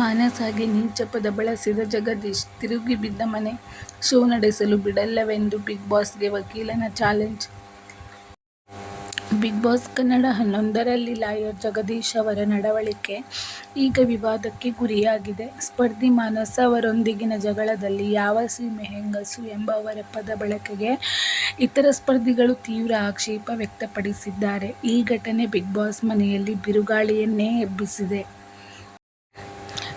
ಮಾನಸಾಗೆ ನೀಚ ಪದ ಬಳಸಿದ ಜಗದೀಶ್, ತಿರುಗಿ ಬಿದ್ದ ಮನೆ, ಶೋ ನಡೆಸಲು ಬಿಡಲ್ಲವೆಂದು ಬಿಗ್ ಬಾಸ್ಗೆ ವಕೀಲನ ಚಾಲೆಂಜ್ ಬಿಗ್ ಬಾಸ್ ಕನ್ನಡ ಹನ್ನೊಂದರಲ್ಲಿ ಲಾಯರ್ ಜಗದೀಶ್ ಅವರ ನಡವಳಿಕೆ ಈಗ ವಿವಾದಕ್ಕೆ ಗುರಿಯಾಗಿದೆ. ಸ್ಪರ್ಧಿ ಮಾನಸ ಅವರೊಂದಿಗಿನ ಜಗಳದಲ್ಲಿ ಯಾವ ಸೀಮೆ ಹೆಂಗಸು ಎಂಬ ಅವರ ಪದ ಬಳಕೆಗೆ ಇತರ ಸ್ಪರ್ಧಿಗಳು ತೀವ್ರ ಆಕ್ಷೇಪ ವ್ಯಕ್ತಪಡಿಸಿದ್ದಾರೆ. ಈ ಘಟನೆ ಬಿಗ್ ಬಾಸ್ ಮನೆಯಲ್ಲಿ ಬಿರುಗಾಳಿಯನ್ನೇ ಎಬ್ಬಿಸಿದೆ.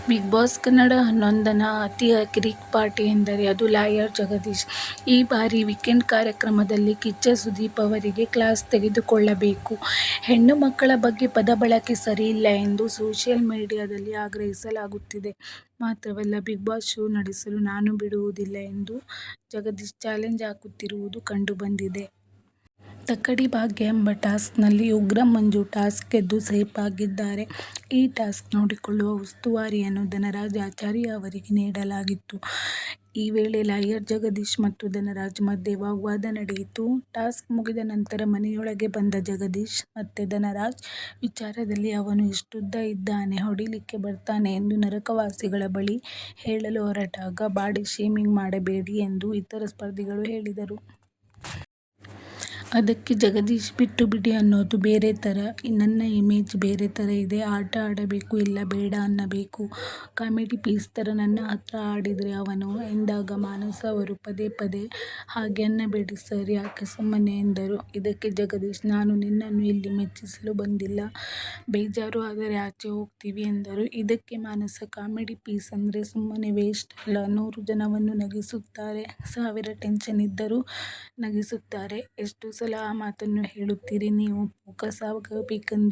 ಬಿಗ್ ಬಾಸ್ ಕನ್ನಡ ಹನ್ನೊಂದನ ಅತಿ ಕಿರಿಕ್ ಪಾರ್ಟಿ ಎಂದರೆ ಅದು ಲಾಯರ್ ಜಗದೀಶ್. ಈ ಬಾರಿ ವೀಕೆಂಡ್ ಕಾರ್ಯಕ್ರಮದಲ್ಲಿ ಕಿಚ್ಚ ಸುದೀಪ್ ಅವರಿಗೆ ಕ್ಲಾಸ್ ತೆಗೆದುಕೊಳ್ಳಬೇಕು. ಹೆಣ್ಣು ಮಕ್ಕಳ ಬಗ್ಗೆ ಪದ ಬಳಕೆ ಸರಿಯಿಲ್ಲ ಎಂದು ಸೋಷಿಯಲ್ ಮೀಡಿಯಾದಲ್ಲಿ ಆಗ್ರಹಿಸಲಾಗುತ್ತಿದೆ. ಮಾತ್ರವಲ್ಲ, ಬಿಗ್ ಬಾಸ್ ಶೋ ನಡೆಸಲು ನಾನು ಬಿಡುವುದಿಲ್ಲ ಎಂದು ಜಗದೀಶ್ ಚಾಲೆಂಜ್ ಹಾಕುತ್ತಿರುವುದು ಕಂಡು ಬಂದಿದೆ. ತಕ್ಕಡಿ ಭಾಗ್ಯ ಎಂಬ ಟಾಸ್ಕ್ನಲ್ಲಿ ಉಗ್ರ ಮಂಜು ಟಾಸ್ಕ್ ಗೆದ್ದು ಸೇಫ್ ಆಗಿದ್ದಾರೆ. ಈ ಟಾಸ್ಕ್ ನೋಡಿಕೊಳ್ಳುವ ಉಸ್ತುವಾರಿಯನ್ನು ಧನರಾಜ್ ಆಚಾರ್ಯ ಅವರಿಗೆ ನೀಡಲಾಗಿತ್ತು. ಈ ವೇಳೆ ಲಾಯರ್ ಜಗದೀಶ್ ಮತ್ತು ಧನರಾಜ್ ಮಧ್ಯೆ ವಾಗ್ವಾದ ನಡೆಯಿತು. ಟಾಸ್ಕ್ ಮುಗಿದ ನಂತರ ಮನೆಯೊಳಗೆ ಬಂದ ಜಗದೀಶ್ ಮತ್ತು ಧನರಾಜ್ ವಿಚಾರದಲ್ಲಿ ಅವನು ಇಷ್ಟುದ್ದ ಇದ್ದಾನೆ, ಹೊಡಿಲಿಕ್ಕೆ ಬರ್ತಾನೆ ಎಂದು ನರಕವಾಸಿಗಳ ಬಳಿ ಹೇಳಲು ಹೊರಟಾಗ ಬಾಡಿ ಶೇಮಿಂಗ್ ಮಾಡಬೇಡಿ ಎಂದು ಇತರ ಸ್ಪರ್ಧಿಗಳು ಹೇಳಿದರು. ಅದಕ್ಕೆ ಜಗದೀಶ್ ಬಿಟ್ಟು ಬಿಡಿ ಅನ್ನೋದು ಬೇರೆ ಥರ, ನನ್ನ ಇಮೇಜ್ ಬೇರೆ ಥರ ಇದೆ. ಆಟ ಆಡಬೇಕು ಇಲ್ಲ ಬೇಡ ಅನ್ನಬೇಕು. ಕಾಮಿಡಿ ಪೀಸ್ ಥರ ನನ್ನ ಹತ್ರ ಆಡಿದರೆ ಅವನು ಎಂದಾಗ ಮಾನಸ ಅವರು ಪದೇ ಪದೇ ಹಾಗೆ ಅನ್ನಬೇಡಿ ಸರ್ ಯಾಕೆ ಸುಮ್ಮನೆ ಎಂದರು. ಇದಕ್ಕೆ ಜಗದೀಶ್ ನಾನು ನಿನ್ನನ್ನು ಇಲ್ಲಿ ಮೆಚ್ಚಿಸಲು ಬಂದಿಲ್ಲ, ಬೇಜಾರು ಆದರೆ ಆಚೆ ಹೋಗ್ತೀವಿ ಎಂದರು. ಇದಕ್ಕೆ ಮಾನಸ ಕಾಮಿಡಿ ಪೀಸ್ ಅಂದರೆ ಸುಮ್ಮನೆ ವೇಸ್ಟ್ ಅಲ್ಲ, ನೂರು ಜನವನ್ನು ನಗಿಸುತ್ತಾರೆ, ಸಾವಿರ ಟೆನ್ಷನ್ ಇದ್ದರೂ ನಗಿಸುತ್ತಾರೆ. ಎಷ್ಟು ಸಲ ಆ ಮಾತನ್ನು ಹೇಳುತ್ತೀರಿ ನೀವು ಫೋಕಸ್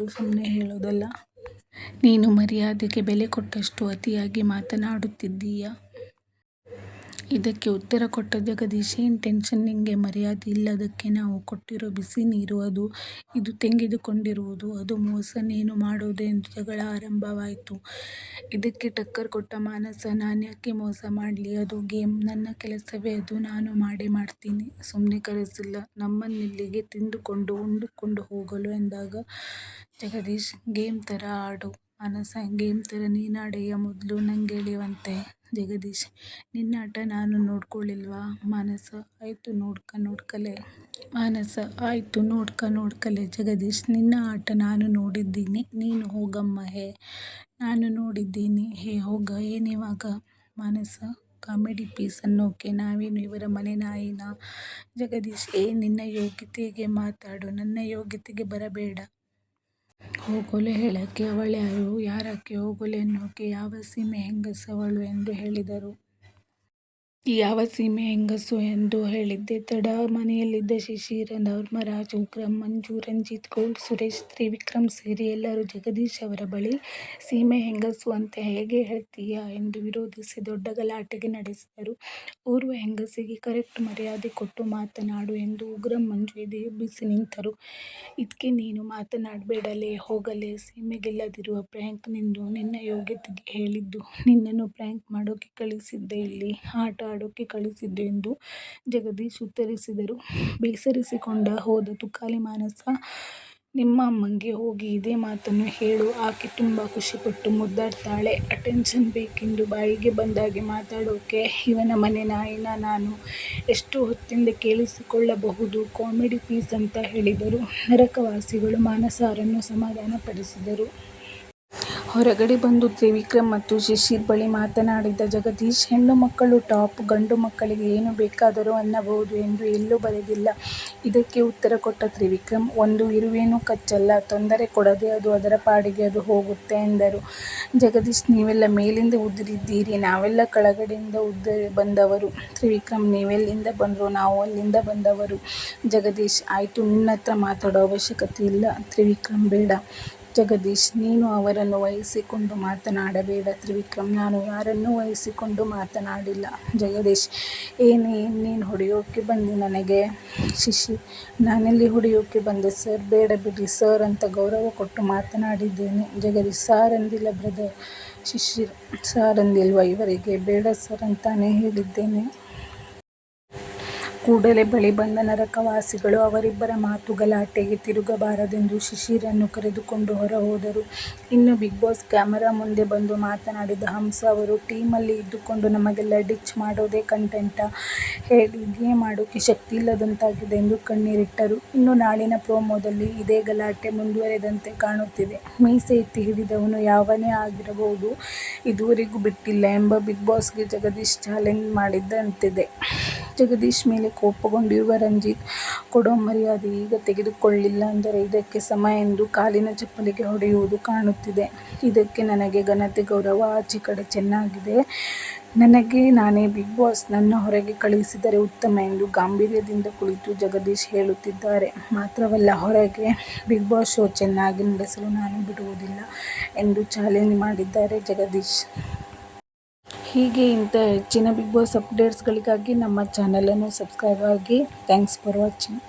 ಸುಮ್ಮನೆ ಹೇಳೋದಲ್ಲ. ನೀನು ಮರ್ಯಾದೆಗೆ ಬೆಲೆ ಕೊಟ್ಟಷ್ಟು ಅತಿಯಾಗಿ ಮಾತನಾಡುತ್ತಿದ್ದೀಯ. ಇದಕ್ಕೆ ಉತ್ತರ ಕೊಟ್ಟ ಜಗದೀಶ್ ಏನ್ ಟೆನ್ಷನ್ ನಿಂಗೆ ಮರ್ಯಾದೆ ಇಲ್ಲದಕ್ಕೆ ನಾವು ಕೊಟ್ಟಿರೋ ಬಿಸಿ ನೀರು ಅದು, ಇದು ತೆಗೆದುಕೊಂಡಿರುವುದು. ಅದು ಮೋಸ ನೀನು ಮಾಡೋದು ಎಂದು ಜಗಳ ಆರಂಭವಾಯಿತು. ಇದಕ್ಕೆ ಟಕ್ಕರ್ ಕೊಟ್ಟ ಮಾನಸ ನಾನ್ಯಾಕೆ ಮೋಸ ಮಾಡಲಿ? ಅದು ಗೇಮ್, ನನ್ನ ಕೆಲಸವೇ ಅದು, ನಾನು ಮಾಡೇ ಮಾಡ್ತೀನಿ, ಸುಮ್ಮನೆ ಕರೆಸಿಲ್ಲ. ನಮ್ಮನ್ನಿಲ್ಲಿಗೆ ತಿಂದುಕೊಂಡು ಉಂಡುಕೊಂಡು ಹೋಗಲು ಎಂದಾಗ ಜಗದೀಶ್ ಗೇಮ್ ಥರ ಆಡು. ಮಾನಸ ಗೇಮ್ ಥರ ನೀನಾಡಯ್ಯ ಮೊದ್ಲು ನಂಗೇಳಿವಂತೆ ಜಗದೀಶ್ ನಿನ್ನಾಟ ನಾನು ನೋಡ್ಕೊಳ್ಳಿಲ್ವಾ ಮಾನಸ, ಆಯ್ತು ನೋಡ್ಕ ನೋಡ್ಕಲೆ. ಮಾನಸ, ಆಯ್ತು ನೋಡ್ಕ ನೋಡ್ಕಲೆ. ಜಗದೀಶ್, ನಿನ್ನ ಆಟ ನಾನು ನೋಡಿದ್ದೀನಿ. ನೀನು ಹೋಗಮ್ಮ ಹೇ, ನಾನು ನೋಡಿದ್ದೀನಿ. ಹೇ, ಹೋಗ ಏನಿವಾಗ ಮಾನಸ, ಕಾಮಿಡಿ ಪೀಸ್ ಅನ್ನೋಕೆ ನಾವೇನು ಇವರ ಮನೆ ನಾಯಿನ? ಜಗದೀಶ್, ಏ, ನಿನ್ನ ಯೋಗ್ಯತೆಗೆ ಮಾತಾಡು. ನನ್ನ ಯೋಗ್ಯತೆಗೆ ಬರಬೇಡ. ಹೋಗೊಲೆ ಹೇಳಕ್ಕೆ ಅವಳ್ಯಾರು, ಯಾರಕ್ಕೆ ಹೋಗಲು ಅನ್ನೋಕೆ ಯಾವ ಸೀಮೆ ಹೆಂಗಸವಳು ಎಂದು ಹೇಳಿದರು. ಯಾವ ಸೀಮೆ ಹೆಂಗಸು ಎಂದು ಹೇಳಿದ್ದೆ ತಡ ಮನೆಯಲ್ಲಿದ್ದ ಶಿಶಿರ ಧರ್ಮರಾಜ್, ಉಗ್ರಂ, ಮಂಜು, ರಂಜಿತ್, ಗೌಡ್ ಸುರೇಶ್, ತ್ರಿವಿಕ್ರಮ್ ಸೇರಿ ಎಲ್ಲರೂ ಜಗದೀಶ್ ಅವರ ಬಳಿ ಸೀಮೆ ಹೆಂಗಸು ಅಂತ ಹೇಗೆ ಹೇಳ್ತೀಯಾ ಎಂದು ವಿರೋಧಿಸಿ ದೊಡ್ಡ ಗಲಾಟೆಗೆ ನಡೆಸಿದರು. ಓರ್ವ ಹೆಂಗಸಿಗೆ ಕರೆಕ್ಟ್ ಮರ್ಯಾದೆ ಕೊಟ್ಟು ಮಾತನಾಡು ಎಂದು ಉಗ್ರಂ, ಮಂಜು ಬಿಸಿ ನಿಂತರು. ಇದಕ್ಕೆ ನೀನು ಮಾತನಾಡಬೇಡಲೇ ಹೋಗಲೇ ಸೀಮೆಗೆಲ್ಲದಿರುವ ಪ್ರ್ಯಾಂಕ್ ನಿಂದು ನಿನ್ನ ಯೋಗ್ಯತೆಗೆ ಹೇಳಿದ್ದು ನಿನ್ನನ್ನು ಪ್ರ್ಯಾಂಕ್ ಮಾಡೋಕೆ ಕಳಿಸಿದ್ದೆ ಇಲ್ಲಿ ಆಟ ಆಡೋಕೆ ಕಳಿಸಿದ್ದು ಎಂದು ಜಗದೀಶ್ ಉತ್ತರಿಸಿದರು. ಬೇಸರಿಸಿಕೊಂಡ ಹೋದ ತುಕಾಲಿ ಮಾನಸ ನಿಮ್ಮ ಅಮ್ಮಂಗೆ ಹೋಗಿ ಇದೇ ಮಾತನ್ನು ಹೇಳು ಆಕೆ ತುಂಬಾ ಖುಷಿಪಟ್ಟು ಮುದ್ದಾಡ್ತಾಳೆ. ಅಟೆನ್ಷನ್ ಬೇಕೆಂದು ಬಾಯಿಗೆ ಬಂದಾಗೆ ಮಾತಾಡೋಕೆ ಇವನ ಮನೆ ನಾಯಿನ ನಾನು, ಎಷ್ಟು ಹೊತ್ತಿಂದ ಕೇಳಿಸಿಕೊಳ್ಳಬಹುದು ಕಾಮಿಡಿ ಪೀಸ್ ಅಂತ ಹೇಳಿದರು. ನರಕವಾಸಿಗಳು ಮಾನಸರನ್ನು ಸಮಾಧಾನ ಪಡಿಸಿದರು. ಹೊರಗಡೆ ಬಂದು ತ್ರಿವಿಕ್ರಮ್ ಮತ್ತು ಶಿಶಿರ್ ಬಳಿ ಮಾತನಾಡಿದ ಜಗದೀಶ್ ಹೆಣ್ಣು ಮಕ್ಕಳು ಟಾಪ್, ಗಂಡು ಮಕ್ಕಳಿಗೆ ಏನು ಬೇಕಾದರೂ ಅನ್ನಬಹುದು ಎಂದು ಎಲ್ಲೂ ಬರೆದಿಲ್ಲ. ಇದಕ್ಕೆ ಉತ್ತರ ಕೊಟ್ಟ ತ್ರಿವಿಕ್ರಮ್ ಒಂದು ಇರುವೆನೂ ಕಚ್ಚಲ್ಲ, ತೊಂದರೆ ಕೊಡದೆ ಅದು ಅದರ ಪಾಡಿಗೆ ಅದು ಹೋಗುತ್ತೆ ಎಂದರು. ಜಗದೀಶ್ ನೀವೆಲ್ಲ ಮೇಲಿಂದ ಉದುರಿದ್ದೀರಿ, ನಾವೆಲ್ಲ ಕೆಳಗಡೆಯಿಂದ ಉದ್ದ ಬಂದವರು. ತ್ರಿವಿಕ್ರಮ್ ನೀವೆಲ್ಲಿಂದ ಬಂದರು ನಾವು ಅಲ್ಲಿಂದ ಬಂದವರು. ಜಗದೀಶ್ ಆಯಿತು ನಿನ್ನ ಹತ್ರ ಮಾತಾಡೋ ಅವಶ್ಯಕತೆ ಇಲ್ಲ. ತ್ರಿವಿಕ್ರಮ್ ಬೇಡ ಜಗದೀಶ್ ನೀನು ಅವರನ್ನು ವಹಿಸಿಕೊಂಡು ಮಾತನಾಡಬೇಡ ತ್ರಿವಿಕ್ರಮ್ ನಾನು ಯಾರನ್ನೂ ವಹಿಸಿಕೊಂಡು ಮಾತನಾಡಿಲ್ಲ. ಜಗದೀಶ್ ಏನೇ ನೀನು ಹೊಡೆಯೋಕೆ ಬಂದು ನನಗೆ ಶಿಶಿ ನಾನೆಲ್ಲಿ ಹೊಡೆಯೋಕೆ ಬಂದೆ ಸರ್ ಬೇಡ ಬಿಡಿ ಸರ್ ಅಂತ ಗೌರವ ಕೊಟ್ಟು ಮಾತನಾಡಿದ್ದೇನೆ. ಜಗದೀಶ್ ಸಾರ್ ಅಂದಿಲ್ಲ ಬ್ರದರ್. ಶಿಶಿರ್ ಸಾರ್ ಅಂದಿಲ್ವ ಇವರಿಗೆ, ಬೇಡ ಸರ್ ಅಂತಾನೆ ಹೇಳಿದ್ದೇನೆ. ಕೂಡಲೇ ಬಳಿ ಬಂದ ನರಕವಾಸಿಗಳು ಅವರಿಬ್ಬರ ಮಾತು ಗಲಾಟೆಗೆ ತಿರುಗಬಾರದೆಂದು ಶಿಶಿರನ್ನು ಕರೆದುಕೊಂಡು ಹೊರಹೋದರು. ಇನ್ನು ಬಿಗ್ ಬಾಸ್ ಕ್ಯಾಮರಾ ಮುಂದೆ ಬಂದು ಮಾತನಾಡಿದ ಹಂಸ ಅವರು, ಟೀಮಲ್ಲಿ ಇದ್ದುಕೊಂಡು ನಮಗೆಲ್ಲ ಡಿಚ್ ಮಾಡೋದೇ ಕಂಟೆಂಟಾ ಹೇಳಿ ಗೇಮ್ ಆಡೋಕೆ ಶಕ್ತಿ ಇಲ್ಲದಂತಾಗಿದೆ ಎಂದು ಕಣ್ಣೀರಿಟ್ಟರು. ಇನ್ನು ನಾಳಿನ ಪ್ರೋಮೋದಲ್ಲಿ ಇದೇ ಗಲಾಟೆ ಮುಂದುವರೆದಂತೆ ಕಾಣುತ್ತಿದೆ. ಮೀಸೆ ಎತ್ತಿ ಹಿಡಿದವನು ಯಾವನೇ ಆಗಿರಬಹುದು, ಇದುವರೆಗೂ ಬಿಟ್ಟಿಲ್ಲ ಎಂಬ ಬಿಗ್ ಬಾಸ್ಗೆ ಜಗದೀಶ್ ಚಾಲೆಂಜ್ ಮಾಡಿದಂತಿದೆ. ಜಗದೀಶ್ ಮೇಲೆ ಕೋಪಗೊಂಡಿರುವ ರಂಜಿತ್, ಕೊಡೋ ಮರ್ಯಾದೆ ಈಗ ತೆಗೆದುಕೊಳ್ಳಿಲ್ಲ ಅಂದರೆ ಇದಕ್ಕೆ ಸಮ ಎಂದು ಕಾಲಿನ ಚಪ್ಪಲಿಗೆ ಹೊಡೆಯುವುದು ಕಾಣುತ್ತಿದೆ. ಇದಕ್ಕೆ ನನಗೆ ಘನತೆ, ಗೌರವ ಆಚೆಕಡೆ ಚೆನ್ನಾಗಿದೆ. ನನಗೆ ನಾನೇ ಬಿಗ್ ಬಾಸ್. ನನ್ನ ಹೊರಗೆ ಕಳುಹಿಸಿದರೆ ಉತ್ತಮ ಎಂದು ಗಾಂಭೀರ್ಯದಿಂದ ಕುಳಿತು ಜಗದೀಶ್ ಹೇಳುತ್ತಿದ್ದಾರೆ. ಮಾತ್ರವಲ್ಲ, ಹೊರಗೆ ಬಿಗ್ ಬಾಸ್ ಶೋ ಚೆನ್ನಾಗಿ ನಡೆಸಲು ನಾನು ಬಿಡುವುದಿಲ್ಲ ಎಂದು ಚಾಲೆಂಜ್ ಮಾಡಿದ್ದಾರೆ ಜಗದೀಶ್. ಹೀಗೆ ಇಂಥ ಹೆಚ್ಚಿನ ಬಿಗ್ ಬಾಸ್ ಅಪ್ಡೇಟ್ಸ್ಗಳಿಗಾಗಿ ನಮ್ಮ ಚಾನೆಲ್ ಅನ್ನು ಸಬ್ಸ್ಕ್ರೈಬ್ ಆಗಿ ಥ್ಯಾಂಕ್ಸ್ ಫಾರ್ ವಾಚಿಂಗ್.